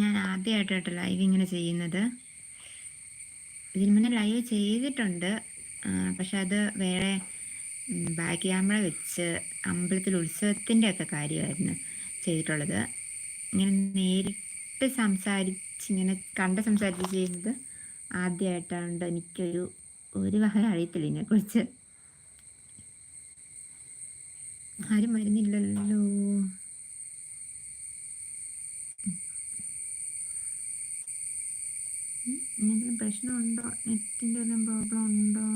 ഞാൻ ആദ്യമായിട്ടായിട്ട് ലൈവ് ഇങ്ങനെ ചെയ്യുന്നത്. ഇതിന് മുന്നേ ലൈവ് ചെയ്തിട്ടുണ്ട്. പക്ഷെ അത് വേറെ ബാക്ക് ക്യാമറ വെച്ച് അമ്പലത്തിൽ ഉത്സവത്തിന്റെ ഒക്കെ കാര്യമായിരുന്നു ചെയ്തിട്ടുള്ളത്. ഇങ്ങനെ നേരിട്ട് സംസാരിച്ച് ഇങ്ങനെ കണ്ട് സംസാരിച്ച് ചെയ്യുന്നത് ആദ്യമായിട്ടാണ് എനിക്കൊരു ഒരു വക അറിയത്തില്ല ഇതിനെക്കുറിച്ച്. ആരും വരുന്നില്ലല്ലോ എന്തെങ്കിലും പ്രശ്നമുണ്ടോ? നെറ്റിന്റെ വല്ലതും പ്രോബ്ലം ഉണ്ടോ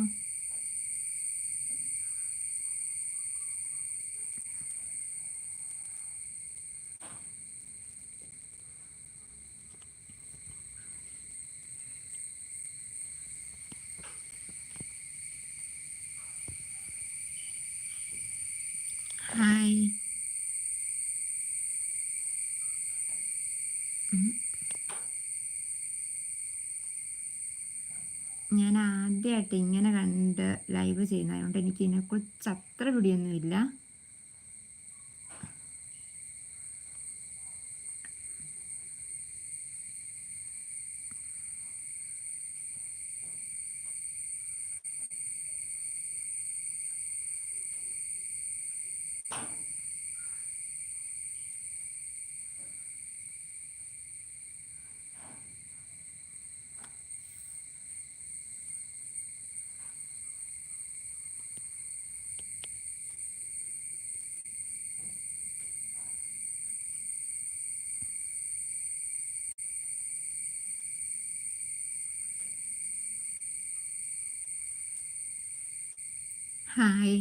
ഹായ് ഉം. ഞാൻ ആദ്യമായിട്ട് ഇങ്ങനെ കണ്ട് ലൈവ് ചെയ്യുന്നത് അതുകൊണ്ട് എനിക്ക് ഇതിനെക്കുറിച്ച് അത്ര പിടിയൊന്നുമില്ല. ഹായ്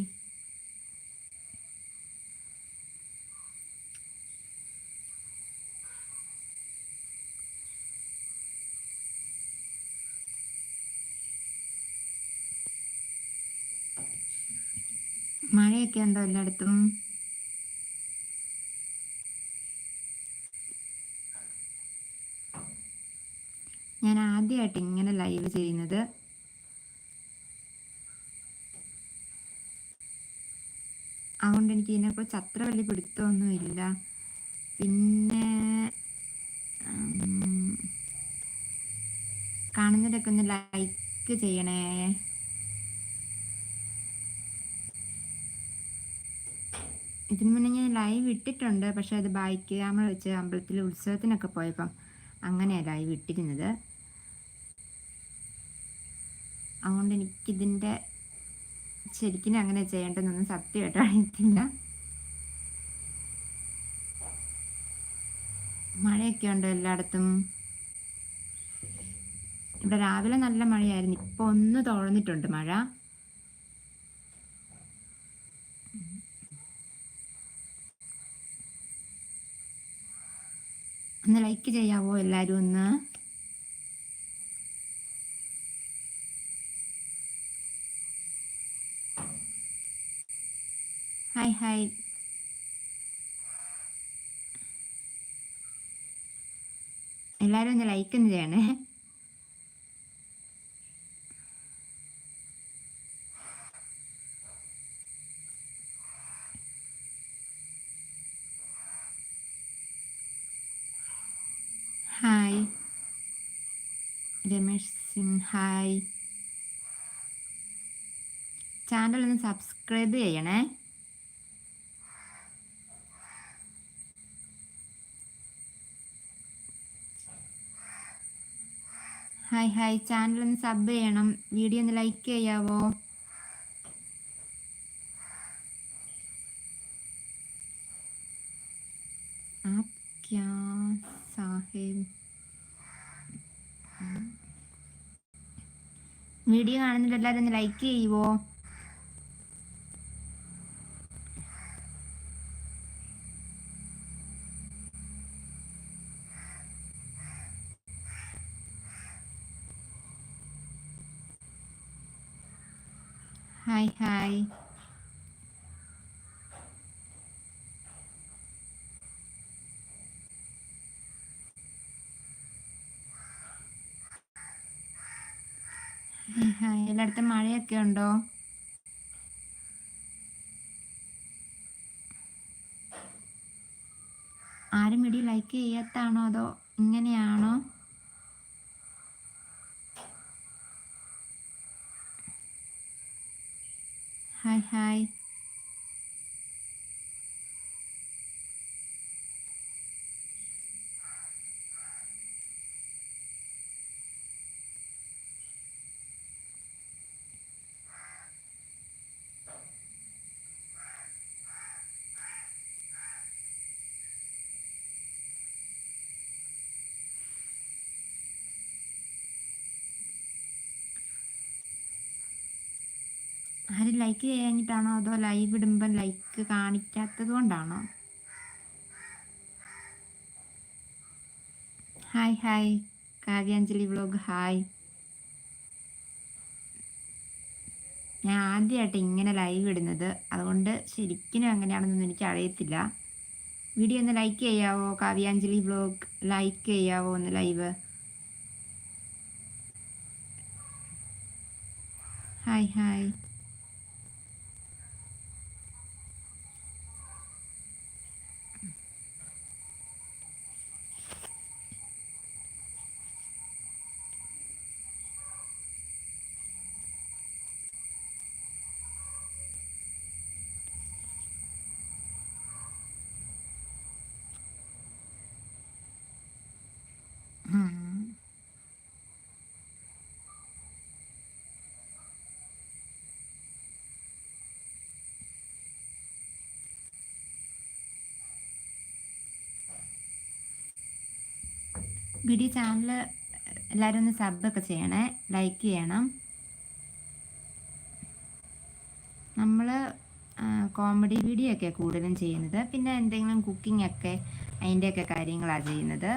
മഴയൊക്കെ ഉണ്ടോ എല്ലായിടത്തും? ഞാൻ ആദ്യമായിട്ട് ഇങ്ങനെ ലൈവ് ചെയ്യുന്നത് അതുകൊണ്ട് എനിക്ക് ഇതിനെക്കുറിച്ച് അത്ര വലിയ പിടുത്തമൊന്നുമില്ല പിന്നെ കാണുന്നതൊക്കെ ഒന്ന് ലൈക്ക് ചെയ്യണേ. ഇതിനു മുന്നേ ഞാൻ ലൈവ് ഇട്ടിട്ടുണ്ട് പക്ഷെ അത് ബൈക്ക് ക്യാമറ വെച്ച് അമ്പലത്തിൽ ഉത്സവത്തിനൊക്കെ പോയപ്പം അങ്ങനെയാണ് ലൈവ് ഇട്ടിരുന്നത്. അതുകൊണ്ട് എനിക്കിതിന്റെ ശരിക്കും അങ്ങനെ ചെയ്യേണ്ടതെന്നൊന്നും സത്യമായിട്ട് അറിയത്തില്ല. മഴയൊക്കെ ഉണ്ടോ എല്ലായിടത്തും? ഇവിടെ രാവിലെ നല്ല മഴയായിരുന്നു. ഇപ്പൊ ഒന്ന് തോന്നിട്ടുണ്ട് മഴ. ഒന്ന് ലൈക്ക് ചെയ്യാവോ എല്ലാരും ഒന്ന്? ഹായ് ഹായ് എല്ലാരും ഒന്ന് ലൈക്ക് ഒന്ന് ചെയ്യണേ hi Ramesh Singh hi channel ഒന്ന് സബ്സ്ക്രൈബ് ചെയ്യണേ. Hi hi. ചാനൽ ഒന്ന് സബ് ചെയ്യണം. വീഡിയോ ഒന്ന് ലൈക്ക് ചെയ്യാവോ? സാഹിബ്. വീഡിയോ കാണുന്നില്ല എല്ലാവരും ഒന്ന് ലൈക്ക് ചെയ്യുവോ? ഹായ് ഹായ് ഹായ് എല്ലായിടത്തും മഴയൊക്കെ ഉണ്ടോ? ആരും ഇടി ലൈക്ക് ചെയ്യത്താണോ അതോ ഇങ്ങനെയാണോ? ഹായ് ഹായ് ആരും ലൈക്ക് ചെയ്യാഞ്ഞിട്ടാണോ അതോ ലൈവ് ഇടുമ്പം ലൈക്ക് കാണിക്കാത്തത് കൊണ്ടാണോ? Hi hi Kavyanjali vlog hi ഞാൻ ആദ്യമായിട്ട് ഇങ്ങനെ ലൈവ് ഇടുന്നത്. അതുകൊണ്ട് ശരിക്കും എങ്ങനെയാണെന്നൊന്നും എനിക്ക് അറിയത്തില്ല. വീഡിയോ ഒന്ന് ലൈക്ക് ചെയ്യാവോ? കാവ്യാഞ്ജലി വ്ലോഗ് ലൈക്ക് ചെയ്യാവോ ഒന്ന് live hi hi video channel എല്ലാവരും ഒന്ന് സബൊക്കെ ചെയ്യണേ. ലൈക്ക് ചെയ്യണം. നമ്മൾ കോമഡി വീഡിയോ ഒക്കെ കൂടുതലും ചെയ്യുന്നത്. പിന്നെ എന്തെങ്കിലും കുക്കിംഗ് ഒക്കെ അതിന്റെയൊക്കെ കാര്യങ്ങളാണ് ചെയ്യുന്നത്.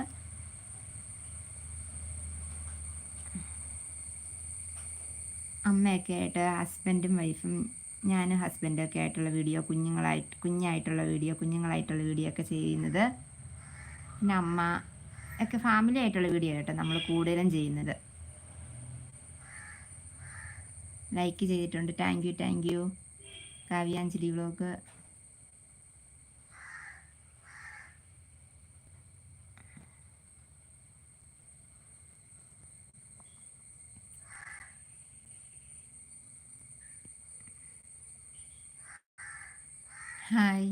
അമ്മയൊക്കെ ആയിട്ട് ഹസ്ബൻഡും വൈഫും ഞാനും ഹസ്ബൻഡും ഒക്കെ ആയിട്ടുള്ള വീഡിയോ കുഞ്ഞുങ്ങളായിട്ട് കുഞ്ഞായിട്ടുള്ള വീഡിയോ കുഞ്ഞുങ്ങളായിട്ടുള്ള വീഡിയോ ഒക്കെ ചെയ്യുന്നത്. പിന്നെ അമ്മ ഒക്കെ ഫാമിലി ആയിട്ടുള്ള വീഡിയോ കേട്ടോ നമ്മൾ കൂടുതലും ചെയ്യുന്നത്. ലൈക്ക് ചെയ്തിട്ടുണ്ട്. Thank you thank you Kavyanjali vlog hi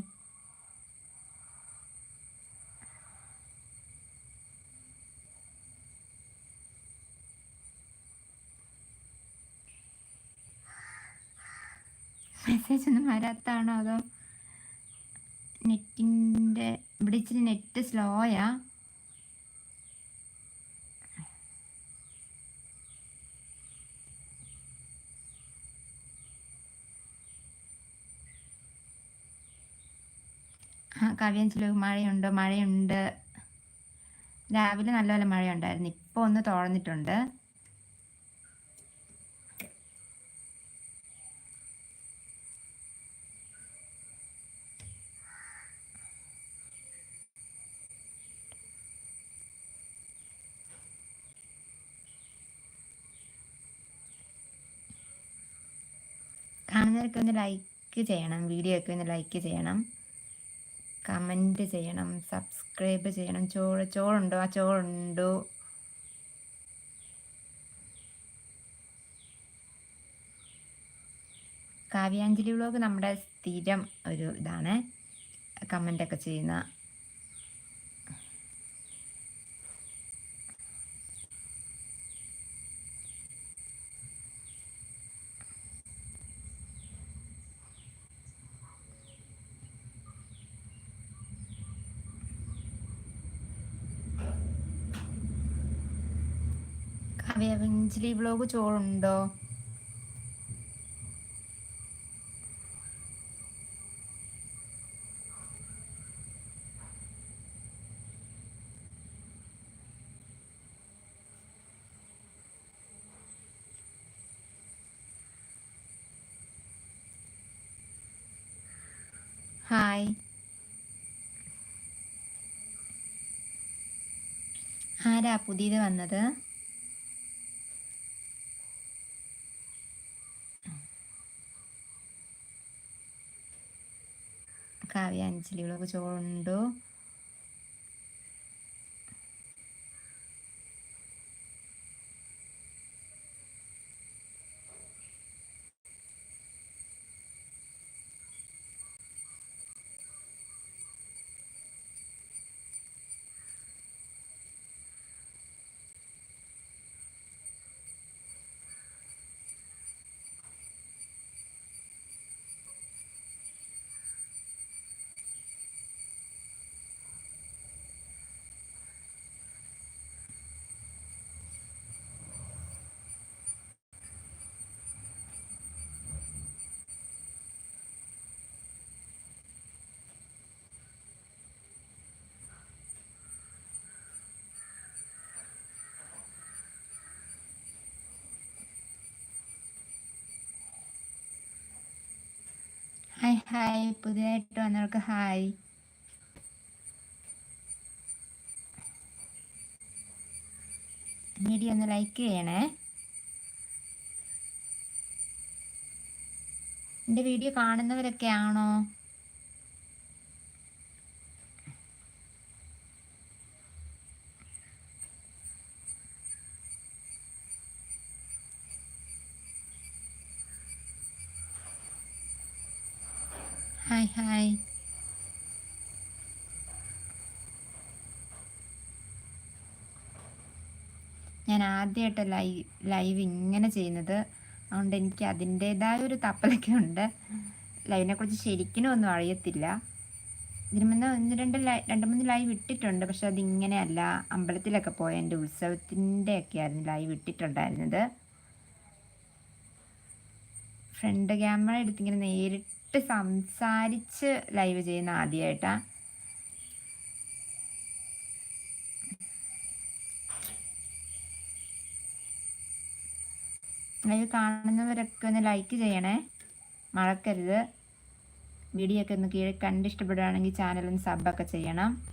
message ഒന്നും വരാത്താണോ അതോ നെറ്റിന്റെ ഇവിടെ ഇച്ചിരി നെറ്റ് സ്ലോയാ? ആ കവിയഞ്ചിൽ മഴയുണ്ട്? മഴയുണ്ട്. രാവിലെ നല്ലപോലെ മഴയുണ്ടായിരുന്നു. ഇപ്പോൾ ഒന്ന് തോർന്നിട്ടുണ്ട്. കാണുന്നവരൊക്കെ ഒന്ന് ലൈക്ക് ചെയ്യണം വീഡിയോ ഒക്കെ ഒന്ന് ലൈക്ക് ചെയ്യണം കമന്റ് ചെയ്യണം സബ്സ്ക്രൈബ് ചെയ്യണം. ചോറ് ചോറുണ്ടോ? ആ ചോറുണ്ടോ? കാവ്യാഞ്ജലി വ്ളോഗ് നമ്മുടെ സ്ഥിരം ഒരു ഇതാണ്. കമന്റ് ഒക്കെ ചെയ്യുന്ന കാവ്യാഞ്ജലി വ്ലോഗ് ചോറുണ്ടോ? ഹായ്. ആരാ പുതിയത് വന്നത്? കാവ്യാഞ്ജലികളൊക്കെ ചോറുണ്ടോ? ഹായ് ഹായ് പുതിയതായിട്ട് വന്നവർക്ക് ഹായ് വീഡിയോ ഒന്ന് ലൈക്ക് ചെയ്യണേ. എന്റെ വീഡിയോ കാണുന്നവരൊക്കെ ആണോ? ഹായ് ഹായ് ഞാൻ ആദ്യമായിട്ട് ലൈവ് ലൈവ് ഇങ്ങനെ ചെയ്യുന്നത്. അതുകൊണ്ട് എനിക്ക് അതിന്റേതായ ഒരു തപ്പലൊക്കെ ഉണ്ട്. ലൈവിനെ കുറിച്ച് ശരിക്കും ഒന്നും അറിയത്തില്ല. ഇതിന് മുന്നേ ഒന്ന് രണ്ട് രണ്ട് മൂന്ന് ലൈവ് ഇട്ടിട്ടുണ്ട്. പക്ഷെ അതിങ്ങനെയല്ല. അമ്പലത്തിലൊക്കെ പോയ എന്റെ ഉത്സവത്തിന്റെ ഒക്കെ ആയിരുന്നു ലൈവ് ഇട്ടിട്ടുണ്ടായിരുന്നത്. ഫ്രണ്ട് ക്യാമറ എടുത്തിങ്ങനെ നേരിട്ട് സംസാരിച്ച് ലൈവ് ചെയ്യുന്ന ആദ്യമായിട്ടാണ് ലൈവ് കാണുന്നവരൊക്കെ ഒന്ന് ലൈക്ക് ചെയ്യണേ. മറക്കരുത്. വീഡിയോ ഒക്കെ ഒന്ന് കീഴെ കണ്ടിഷ്ടപ്പെടുകയാണെങ്കിൽ ചാനലൊന്ന് സബൊക്കെ ചെയ്യണം.